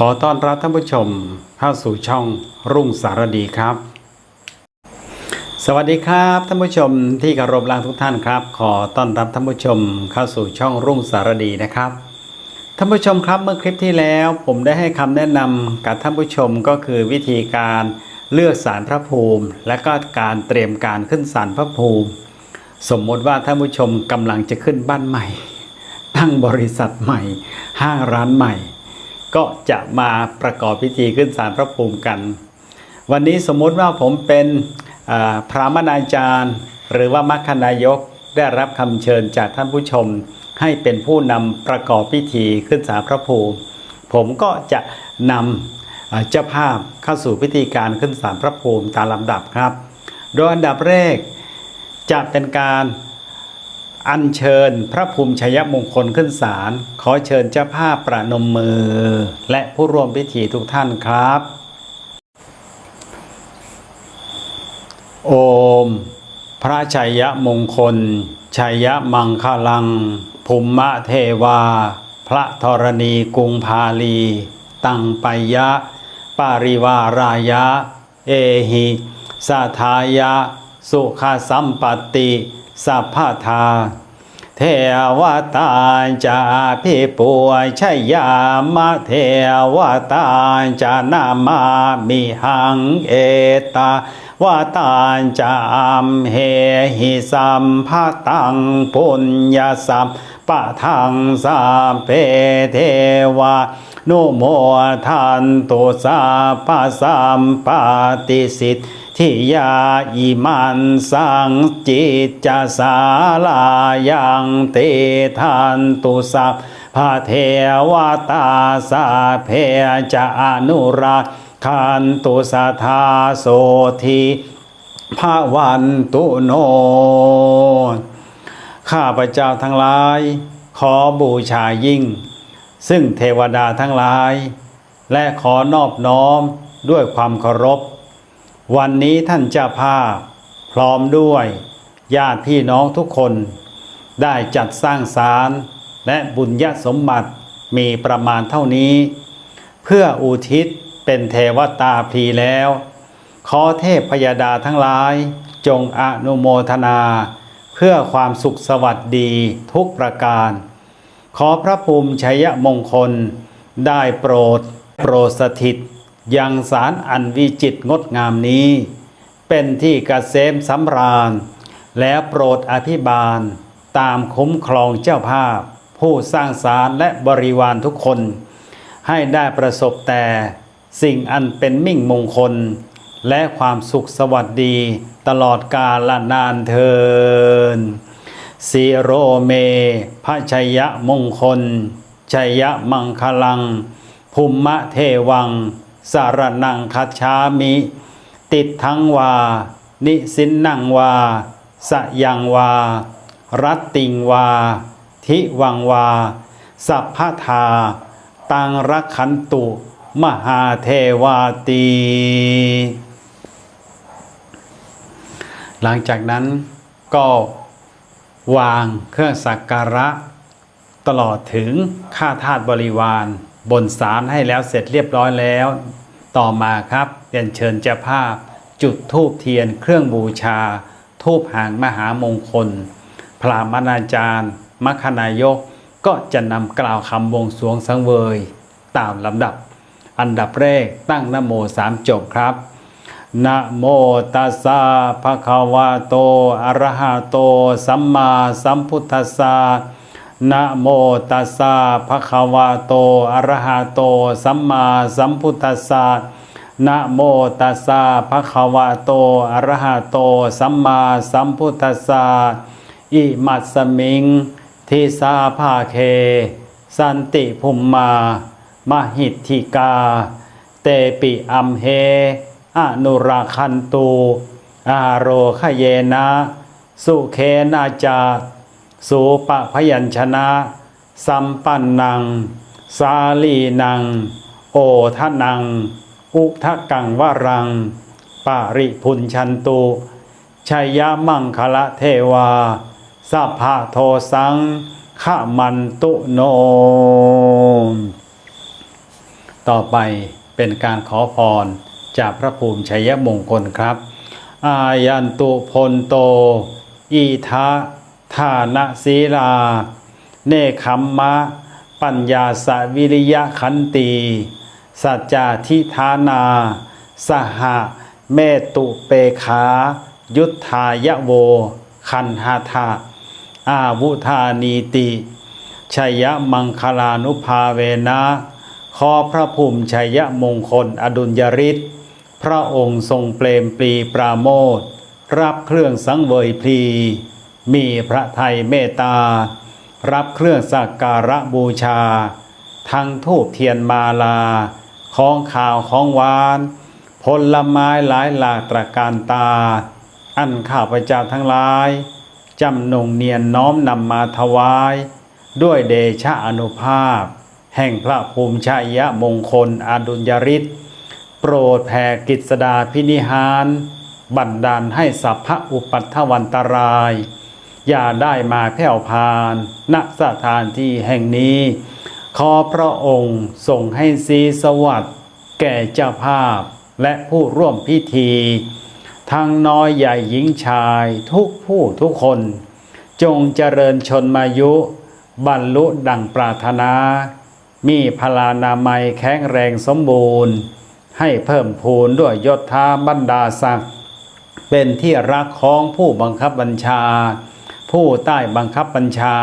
ขอต้อนรับท่านผู้ชมเข้าสู่ช่องรุ่งสารดีครับ สวัสดีครับท่านผู้ชมที่เคารพรักทุกท่านครับ ขอต้อนรับท่านผู้ชมเข้าสู่ช่องรุ่งสารดีนะครับท่านผู้ชมครับเมื่อคลิปที่แล้วผมได้ให้คำแนะนำกับท่านผู้ชมก็คือวิธีการเลือกสารพระภูมิ และก็การเตรียมการขึ้นสารพระภูมิ สมมติว่าท่านผู้ชมกำลังจะขึ้นบ้านใหม่ ตั้งบริษัทใหม่ห้างร้านใหม่ ก็จะมาประกอบพิธีขึ้นศาลพระภูมิกัน วันนี้สมมติว่าผมเป็นพระมนาจารย์ หรือว่ามัคคนายกได้รับคำเชิญจากท่านผู้ชม ให้เป็นผู้นำประกอบพิธีขึ้นศาลพระภูมิ ผมก็จะนำเจ้าภาพเข้าสู่พิธีการขึ้นศาลพระภูมิตามลำดับครับ โดยอันดับแรกจะเป็นการ อัญเชิญพระภูมิชัยมงคลขึ้นศาลขอเชิญเจ้าภาพประนมมือ และผู้ร่วมพิธีทุกท่านครับ โอม พระชัยมงคล ชัยมังคลัง ภุมมะเทวา พระธรณีกรุงพาลี ตังปยะ ปาริวารายะ เอหิ สาทายะ สุขสัมปติ สัพพทา เทวตาจะพิป่วยชยามะเทวตาจะนามามิหังเอตาวตาจะอัมเหหิสัมภตังปุญญาสัมปะทังสาเพเทวานุโมทันตุสาปะสัมปติสิทธ ทิยาอิมันสังจิตจสาลายังเตทันตุสัพพะเทวตาสาเพจะอนุราคันตุสาธาโสทีภาวันตุโน ข้าพระเจ้าทั้งหลาย ขอบูชายิ่ง ซึ่งเทวดาทั้งหลาย และขอนอบน้อมด้วยความเคารพ วันนี้ท่านเจ้าภาพพร้อมด้วย ญาติพี่น้องทุกคน ได้จัดสร้างศาลและบุญญาสมบัติมีประมาณเท่านี้ เพื่ออุทิศเป็นเทวตาพรีแล้ว ขอเทพพยาดาทั้งหลาย จงอนุโมทนา เพื่อความสุขสวัสดีทุกประการ ขอพระภูมิชัยมงคล ได้โปรด โปรดสถิต ยังสารอันวิจิตงดงามนี้ เป็นที่กเกษมสำราญ แล้วโปรดอภิบาล ตามคุ้มครองเจ้าภาพ ผู้สร้างสารและบริวารทุกคน ให้ได้ประสบแต่สิ่งอันเป็นมิ่งมงคล และความสุขสวัสดีตลอดกาลนานเทินสิโรเมพระชัยมงคล ชัยมังคลังภุมมะเทวัง สารนังคัจฉามิ ติดทั้งวา นิสินนังวา สยังวา รัตติงวา ทิวังวา สัพพทา ตังรักขันตุ มหาเทวาตี หลังจากนั้นก็วางเครื่องสักการะ ตลอดถึงค่าทาสบริวาร บนศาลให้แล้วเสร็จเรียบร้อยแล้ว ต่อมาครับเรียนเชิญเจ้าภาพ จุดธูปเทียนเครื่องบูชาทูปหางมหามงคล พระมนาจารย์มัคคนายกก็จะนำกล่าวคำวงสวงสังเวย ตามลำดับ อันดับแรกตั้งนโมสามจบครับนะโมตัสสะภะคะวะโตอะระหะโต สัมมาสัมพุทธัสสะ นะโมตัสสะภะคะวะโตอะระหะโต สัมมาสัมพุทธัสสะนะโมตัสสะภะคะวะโตอะระหะโต สัมมาสัมพุทธัสสะอิมัสสมิง ทิสาภาเค สันติภุมมามหิทธิกา เตปิอัมเฮอนุราคันตู อาโรคเยนะ สุเคนาจา สุปะพยัญชนะ สัมปันนัง สาลีนัง โอทะนัง อุทะกังวรัง ปาริพุนชันตุชัยยะมังคละเทวาสัพพะโทสังขมันตุโนตต่อไปเป็นการขอพรจากพระภูมิชัยมงคลครับ อายันตุพลโต อีทะ ทานะศีลา เนคขมมะ ปัญญาสวิริยะขันตี สัจจาทิธานา สหะเมตุเปขายุทธายโว คันหาทาอาวุธานีติชัยมังคลานุภาเวนะขอพระภูมิชัยมงคลอดุลยริศพระองค์ทรงเปลมปรีปราโมทรับเครื่องสังเวยพลี มีพระไทยเมตตา รับเครื่องสักการะบูชา ทั้งทูบเทียนมาลา ของข่าวของหวาน ผลไม้หลายหลากตระการตา อันข้าพเจ้าทั้งหลายจำนงเนียนน้อมนำมาถวาย ด้วยเดชะอนุภาพ แห่งพระภูมิชัยมงคลอดุลยริศโปรดแผ่กฤษดาพินิหาร บันดาลให้สัพพะอุปัฏฐวันตราย อย่าได้มาแผ่วพานณสถานที่แห่งนี้ ขอพระองค์ทรงให้สีสวัสดิ์แก่เจ้าภาพและผู้ร่วมพิธี ทั้งน้อยใหญ่หญิงชายทุกผู้ทุกคน จงเจริญชนมายุ บรรลุดังปรารถนา มีพลานามัยแข็งแรงสมบูรณ์ ให้เพิ่มพูนด้วยยศธาบรรดาศักดิ์เป็นที่รักของผู้บังคับบัญชา ผู้ใต้บังคับบัญชา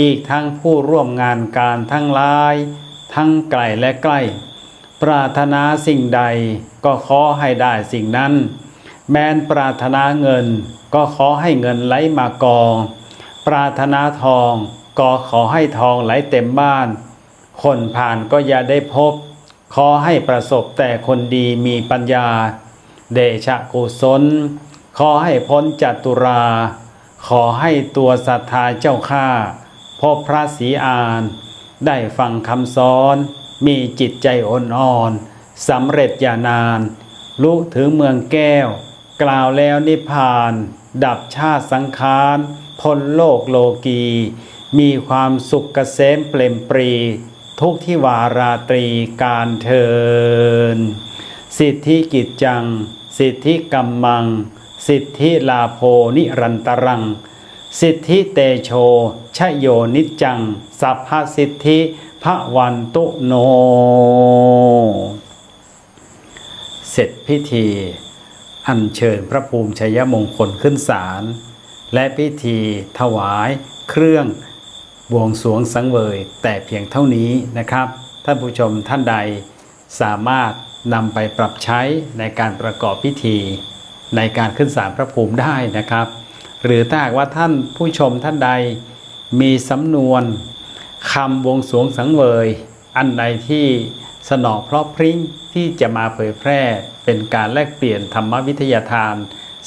อีกทั้งผู้ร่วมงานการทั้งหลาย ทั้งไกลและใกล้ ปรารถนาสิ่งใดก็ขอให้ได้สิ่งนั้น แม้นปรารถนาเงินก็ขอให้เงินไหลมากอง ปรารถนาทองก็ขอให้ทองไหลเต็มบ้าน คนผ่านก็อย่าได้พบ ขอให้ประสบแต่คนดีมีปัญญา เดชะกุศล ขอให้พ้นจัตุรา ขอให้ตัวศรัทธาเจ้าข้าพบพระศรีอาน ได้ฟังคำสอน มีจิตใจอ่อนอ่อนสำเร็จอย่านานรู้ถึงเมืองแก้ว กล่าวแล้วนิพพาน ดับชาติสังขารพ้นโลกโลกี มีความสุขเกษมเปล่มปรี ทุกที่วาราตรีการเทิน สิทธิกิจจัง สิทธิกัมมัง สิทธิลาโพนิรันตรัง สิทธิเตโชชโยนิจัง สัพพสิทธิพระวันตุโน เสร็จพิธี อัญเชิญพระภูมิชัยมงคลขึ้นศาลและพิธีถวายเครื่องบวงสรวงสังเวยแต่เพียงเท่านี้นะครับ ท่านผู้ชมท่านใดสามารถนำไปปรับใช้ในการประกอบพิธี ในการขึ้นศาลพระภูมิได้นะครับ หรือถ้าหากว่าท่านผู้ชมท่านใดมีสำนวนคำวงสวงสังเวย อันใดที่สนอเพราะพริ้งที่จะมาเผยแพร่เป็นการแลกเปลี่ยนธรรมวิทยาทาน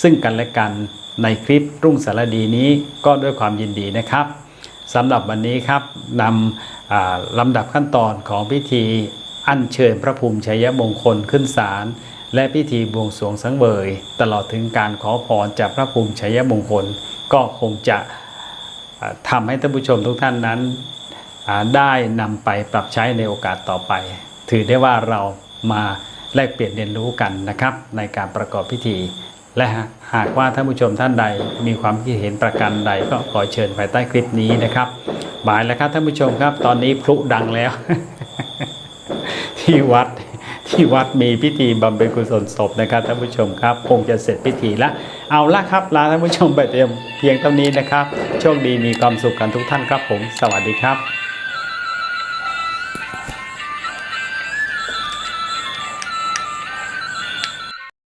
ซึ่งกันและกันในคลิปรุ่งสารดีนี้ก็ด้วยความยินดีนะครับสำหรับวันนี้ครับนำลำดับขั้นตอนของพิธีอัญเชิญพระภูมิชัยมงคลขึ้นศาล และพิธีบวงสรวงสังเวย ตลอดถึงการขอพรจากพระภูมิชัยมงคล ก็คงจะอ่าทำให้ท่านผู้ชมทุกท่านนั้นได้นำไปปรับใช้ในโอกาสต่อไป ถือได้ว่าเรามาแลกเปลี่ยนเรียนรู้กันนะครับ ในการประกอบพิธี และหากว่าท่านผู้ชมท่านใดมีความคิดเห็นประการใดก็ขอเชิญภายใต้คลิปนี้นะครับบายแล้วครับท่านผู้ชมครับ ตอนนี้พลุดังแล้ว ที่วัด ที่วัดมีพิธีบำเพ็ญกุศลศพนะครับท่านผู้ชมครับ คงจะเสร็จพิธีแล้วเอาละครับลาท่านผู้ชมไปเต็มเพียงเท่านี้นะครับ โชคดีมีความสุขกันทุกท่านครับผม สวัสดีครับ